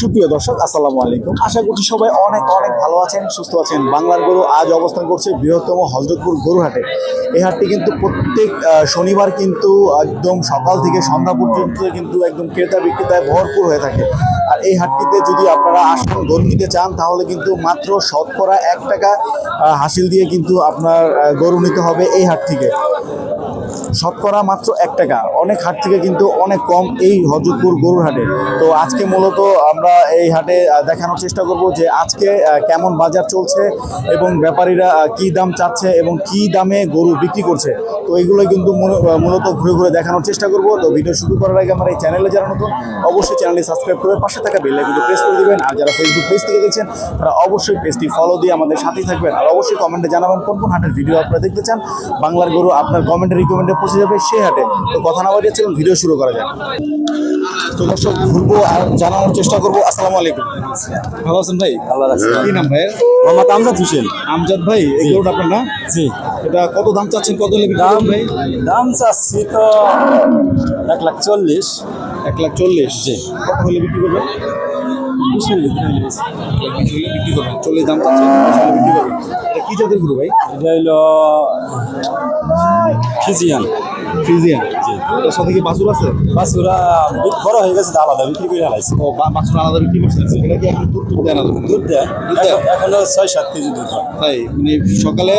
সুপ্রিয় দর্শক, আসসালামু আলাইকুম। আশা করছি সবাই অনেক অনেক ভালো আছেন, সুস্থ আছেন। বাংলার গরু আজ অবস্থান করছে বৃহত্তম হজরতপুর গরুহাটে। এই হাটটি কিন্তু প্রত্যেক শনিবার কিন্তু একদম সকাল থেকে সন্ধ্যা পর্যন্ত কিন্তু একদম ক্রেতা বিক্রেতায় ভরপুর হয়ে থাকে। আর এই হাটটিতে যদি আপনারা আসেন, গরু নিতে চান, তাহলে কিন্তু মাত্র শতকরা এক টাকা হাসিল দিয়ে কিন্তু আপনার গরু নিতে হবে এই হাট থেকে শতকরা মাত্র এক টাকা। অনেক হাট থেকে কিন্তু অনেক কম এই হজরতপুর গরুর হাটে। তো আজকে মূলত আমরা এই হাটে দেখানোর চেষ্টা করব যে আজকে কেমন বাজার চলছে এবং ব্যাপারীরা কি দাম চাচ্ছে এবং কি দামে গরু বিক্রি করছে। তো এইগুলো কিন্তু মূল- মূলত ঘুরে ঘুরে দেখানোর চেষ্টা করব। তো ভিডিও শুরু করার আগে আমার এই চ্যানেলে যারা নতুন, অবশ্যই চ্যানেলটি সাবস্ক্রাইব করে পাশে থাকা বেল আইকনটি প্রেস করে দেবেন। আর যারা ফেসবুক পেজ থেকে দেখছেন, তারা অবশ্যই পেজটি ফলো দিয়ে আমাদের সাথেই থাকবেন। আর অবশ্যই কমেন্টে জানাবেন কোন কোন হাটের ভিডিও আপনারা দেখতে চান। বাংলার গরু আপনার কমেন্টে রিকমেন্ডে পৌঁছে যাবে সেই হাটে। তো কথা না বাড়িয়ে চলুন ভিডিও শুরু করা যাক। তো দর্শক ঘুরবো আর জানানোর চেষ্টা করব। আসসালামু আলাইকুম। ভালো আছেন ভাই? আল্লাহ রাখছে কি নাম ভাই মোহাম্মদ আমজাদ হোসেন। আমজাদ ভাই এই গরুটা আপনার না? জি। এটা কত দাম চাচ্ছেন কত হলে বিক্রি দাম ভাই? দাম চাচ্ছি তো এক লাখ চল্লিশ। এক লাখ চল্লিশ। জি। কত হলে বিক্রি করবেন? চল্লিশ। হলে বিক্রি করবেন। দাম চাচ্ছেন বিক্রি করবেন। এটা কি জাতের গরু ভাই? এটা হইল ফিজিয়ান ফ্রিজিয়ান? জি। এর সাথে কি বাছুর আছে? বাসুরা বড় হয়ে গেছে আলাদা বিক্রি করে হারাইছে ও বাছুর আলাদা বিক্রি করছেন এটা কি এখন দুধ দুধ দেয় না দুধ? দেয়। এখন- ছয় সাত কেজি দুধ হয়। তাই? মানে সকালে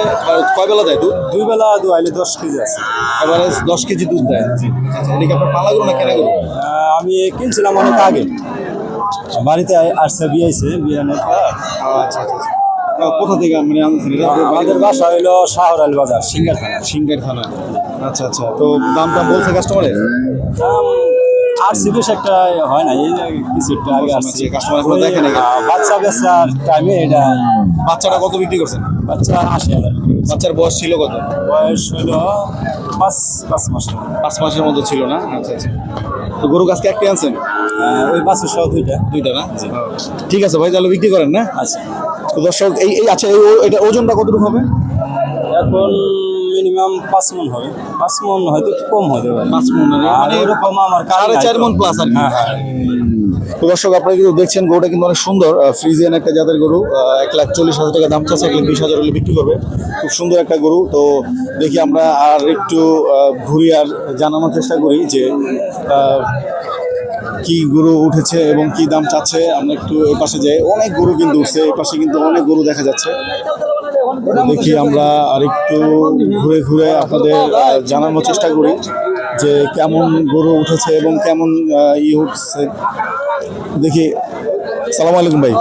কয় বেলা দেয় দুধ? দুই বেলা আইলে দশ কেজি আছে। এবারে দশ কেজি দুধ দেয়। আচ্ছা এটা কি আপনার পালা গরু না কেনা গরু? আমি কিনছিলাম অনেক আগে। বাড়িতে আই- আসছে বিয়েছে বিয়ে আচ্ছা আচ্ছা আচ্ছা। কোথা থেকে মানে আনছেন? আমাদের বাসা হইল শাহর আলী বাজার সিঙ্গার থানা সিংহের থানা আচ্ছা আচ্ছা। তো দাম টাম বলছে কাস্টমারে দাম বেশ একটা হয় না এই যে কিছু একটু আগে আসছি আচ্ছা, কাস্টমার দেখে নাই। বাচ্চা বেচার টাইমে এটা বাচ্চাটা কত বিক্রি করছেন? বাচ্চা হাজার। বাচ্চার বয়স ছিল কত? বয়স হলো পাঁচ পাঁচ মাস পাঁচ মাসের মতো ছিল না? আচ্ছা আচ্ছা। তো গরু গাছকে একটি আনছেন? ওই বাচ্চা সহ দুইটা। দুইটা না? ঠিক আছে ভাই তাহলে বিক্রি করেন না? আচ্ছা। তো দর্শক এই এই আচ্ছা এই ও- এটা ওজনটা কতটুকু হবে? এখন মিনিমাম পাঁচ মন হবে। পাঁচ মন হয়তো একটু কম হতে পারে। পাঁচ মন মানে আর ওরকম আমার সাড়ে চার মন প্লাস আর কি। হ্যাঁ হ্যাঁ। তো দর্শক আপনারা কিন্তু দেখছেন গরুটা কিন্তু অনেক সুন্দর। ফ্রিজিয়ান একটা জাতের গরু। এক লাখ চল্লিশ হাজার টাকা দাম চাচ্ছে এক লাখ বিশ হাজার হলে বিক্রি করবে। খুব সুন্দর একটা গরু। তো দেখি আমরা আর একটু ঘুরি আর জানানোর চেষ্টা করি যে আহ, কি গরু উঠেছে এবং কি দাম চাচ্ছে আমরা একটু এই পাশে যাই। অনেক গরু কিন্তু উঠছে এই পাশে কিন্তু অনেক গরু দেখা যাচ্ছে। দেখি আমরা আরেকটু ঘুরে ঘুরে আপনাদের জানানোর চেষ্টা করি যে কেমন গরু উঠেছে এবং কেমন ই উঠছে দেখি সালাম আলাইকুম ভাই।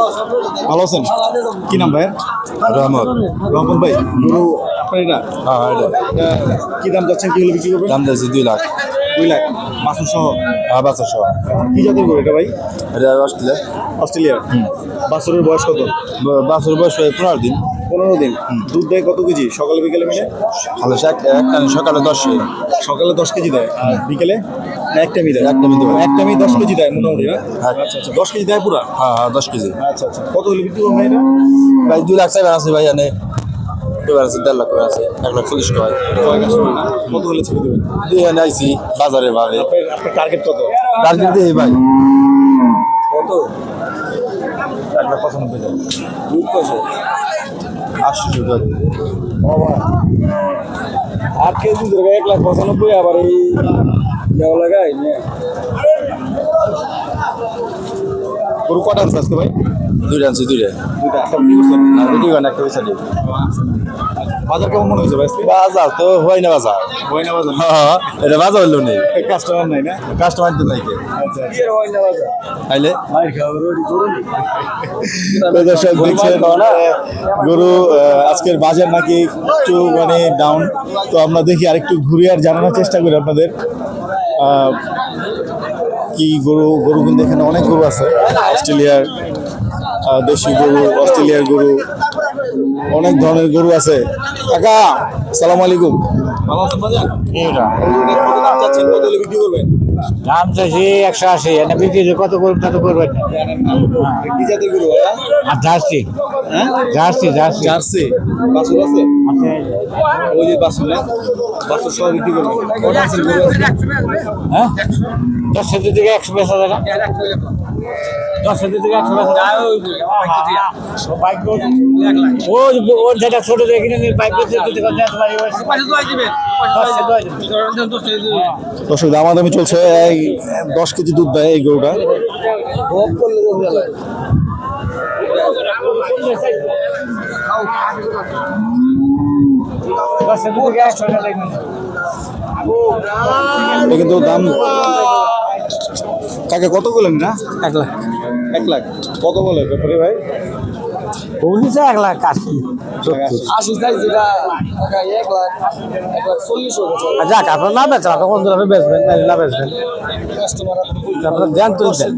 ভালো আছেন? কি নাম ভাই রহমত। রহমান ভাই গরু আপনার এটা? হ্যাঁ কি দাম যাচ্ছেন কি হলে বিক্রি করবেন? দাম দিয়েছি দুই লাখ। দুই লাখ মাসুর সহ হ্যাঁ সহ। কি জাতের গরু এটা ভাই? এটা অস্ট্রেলিয়া। অস্ট্রেলিয়ার। বাছুরের বয়স কত? বাচ্চার বয়স হয় পনেরো দিন। পনেরো দিন। দুধ দেয় কত কেজি? সকালে বিকেলে মিলে? ভালো এক একটা সকালে দশ সকালে দশ কেজি দেয়। আর বিকেলে এক টাইমই দেয় এক টাইমই দেয়। এক টাইমই দশ কেজি দেয় মোটামুটি না? হ্যাঁ। আচ্ছা আচ্ছা। দশ কেজি দেয় পুরা? হ্যাঁ হ্যাঁ দশ কেজি। আচ্ছা আচ্ছা। কত হলে বিক্রি করবেন এটা? ভাই দুই লাখ চাইবেন আছে ভাই এনে। এবার আছে দেড় লাখ করে আছে এক লাখ চল্লিশ টাকা? কত হলে ছেড়ে দেবেন দুই এনে আইছি বাজারে ভাবে। আপনার আপনার টার্গেট কত? টার্গেট দিয়ে ভাই। কত? এক লাখ পঁচানব্বই দেয় দুধ কত আশি টাকা। আট কেজি ধরে এক লাখ পঁচানব্বই আবার এই দেওয়া লাগাই গরু কটা আছে আজকে ভাই? দুইটা আনছি দুইটা। দুইটা একটা বিক্রি করছেন? দুই ঘণ্টা একটা দিই বাজার কেমন মনে হয়েছে ভাই বাজার তো হয় না বাজার। হয় না বাজার? হ্যাঁ এটা বাজার হইল নেই কাস্টমার নাই না? কাস্টমার তো নাই কে আচ্ছা। আচ্ছা আইলে তো দর্শক দেখছেন গরু আজকের বাজার নাকি একটু মানে ডাউন তো আমরা দেখি আরেকটু ঘুরে আর জানানোর চেষ্টা করি আপনাদের। কি গরু গরু কিন্তু এখানে অনেক গরু আছে অস্ট্রেলিয়ার। দেশি গরু অস্ট্রেলিয়ার গরু অনেক ধরনের গরু আছে। কাকা সালাম আলাইকুম। দাম চাইছি একশো আশি এনে বিক্রি কত করবেন তত করবেন কি জাতের গরু আর জার্সি। হ্যাঁ? Jersey Jersey. জার্সি। আছে? ওই যে না? বিক্রি করবেন। আছে? হ্যাঁ? দশ কেজি একশো টাকা। দশ হাজার থেকে একশো বাইক ও ওর যেটা ছোট কিনে নিয়ে বাইক দিবেন। দর্শক দামাদামি চলছে এই দশ কেজি দুধ দেয় এই গরুটা। থেকে কিন্তু দাম কাকে কত বলেন না? এক লাখ। এক লাখ। কত বলে ব্যাপারে ভাই? উনিশে এক লাখ আশি। আশি চাইছি না টাকা এক লাখ এক লাখ চল্লিশ যাক আপনার না বেচেন আপনি কোন দূরে বেচবেন না বেচবেন। আপনার দেন তুই দেন।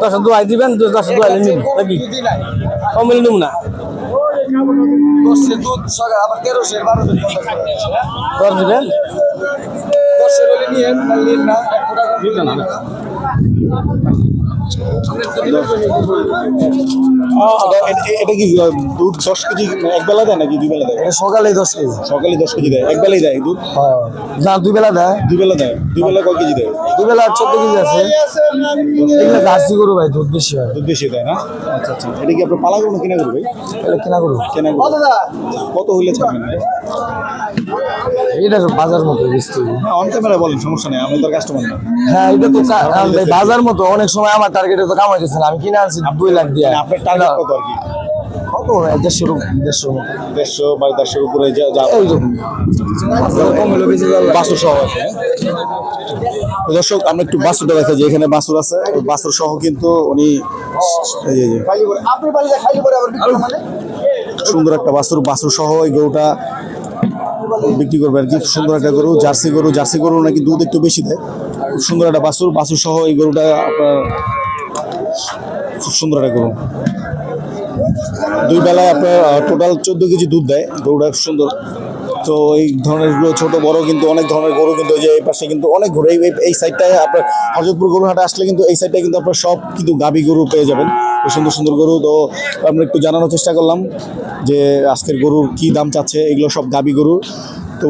দশ দুয়াই দিবেন দশ দুয়াই নিন নাকি? যদি নিব না। দশের দুধ সকাল আবার তেরোশের বারো দশ দিবেন? দশের হলে নিয়ে নিন না এক টাকা দিতে না। এটা- কি দুধ দশ কেজি এক বেলা দেয় নাকি দুই বেলা দেয়? এটা সকালে দশ কেজি। সকালে দশ কেজি দেয় এক বেলাই দেয় দুধ? না দুই বেলা দেয়। দুই বেলা দেয় দুই বেলা কয় কেজি দেয়? দুই বেলা চোদ্দ কেজি আছে। এগুলো জার্সি গরু ভাই দুধ বেশি হয়। দুধ বেশি দেয় না? আচ্ছা আচ্ছা। এটা কি আপনার পালা করুন কিনা করবে এটা কেনা গরু। কেনা গরু? কত হইলে ছাড়বেন এটা? বাজার মতো বেশি। হ্যাঁ অন ক্যামেরা বলেন সমস্যা নেই আমি তোর কাস্টমার না। হ্যাঁ এটা তো ভাই, বাজার মতো অনেক সময় আমার টার্গেটে তো কামাইতেছে না আমি কিনে আনছি দুই লাখ দিয়ে। মানে আপনার টার্গেট কত আর কি? কত? দেড়শো বা দেড়শোর উপরে বাসুর সহ আছে হ্যাঁ? দর্শক আমরা একটু বাসুরটা দেখা যে এখানে বাসুর আছে। বাসুর সহ কিন্তু উনি মানে? সুন্দর একটা বাসুর বাসুর সহ এই গরুটা বিক্রি করবে আর কি। সুন্দর একটা গরু জার্সি গরু। জার্সি গরু নাকি দুধ একটু বেশি দেয়। খুব সুন্দর একটা বাসুর বাসুর সহ এই গরুটা আপনার খুব সুন্দর একটা গরু। দুই বেলায় আপনার টোটাল চোদ্দ কেজি দুধ দেয়, গরুটা খুব সুন্দর। তো এই ধরনের গরু ছোট, বড় কিন্তু অনেক ধরনের গরু কিন্তু যে এই পাশে কিন্তু অনেক গরু। এই সাইডটায় আপনার হরজতপুর গরু হাটে আসলে কিন্তু এই সাইডটায় কিন্তু আপনার সব কিন্তু গাবি গরু পেয়ে যাবেন। সুন্দর সুন্দর গরু। তো আমরা একটু জানানোর চেষ্টা করলাম যে আজকের গরুর কি দাম চাচ্ছে, এগুলো সব গাবি গরু তো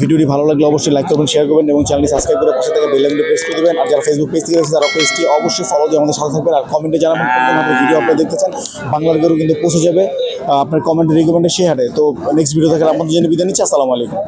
ভিডিওটি ভালো লাগলে অবশ্যই লাইক করবেন শেয়ার করবেন এবং চ্যানেলটি সাবস্ক্রাইব করে পাশে থেকে বেল আইকনটি প্রেস করে দেবেন। আর যারা ফেসবুক পেজ থেকে রয়েছে তারা পেজটি অবশ্যই ফলো দিয়ে আমাদের সাথে থাকবেন। আর কমেন্টে জানাবেন কোন আপনার ভিডিও আপনি দেখতে চান বাংলার গরু কিন্তু পৌঁছে যাবে। আপনার কমেন্ট রিকমেন্ডে শেয়ারে তো নেক্সট ভিডিও থেকে আমাদের জন্য বিদায় নিচ্ছি। আসসালামু আলাইকুম।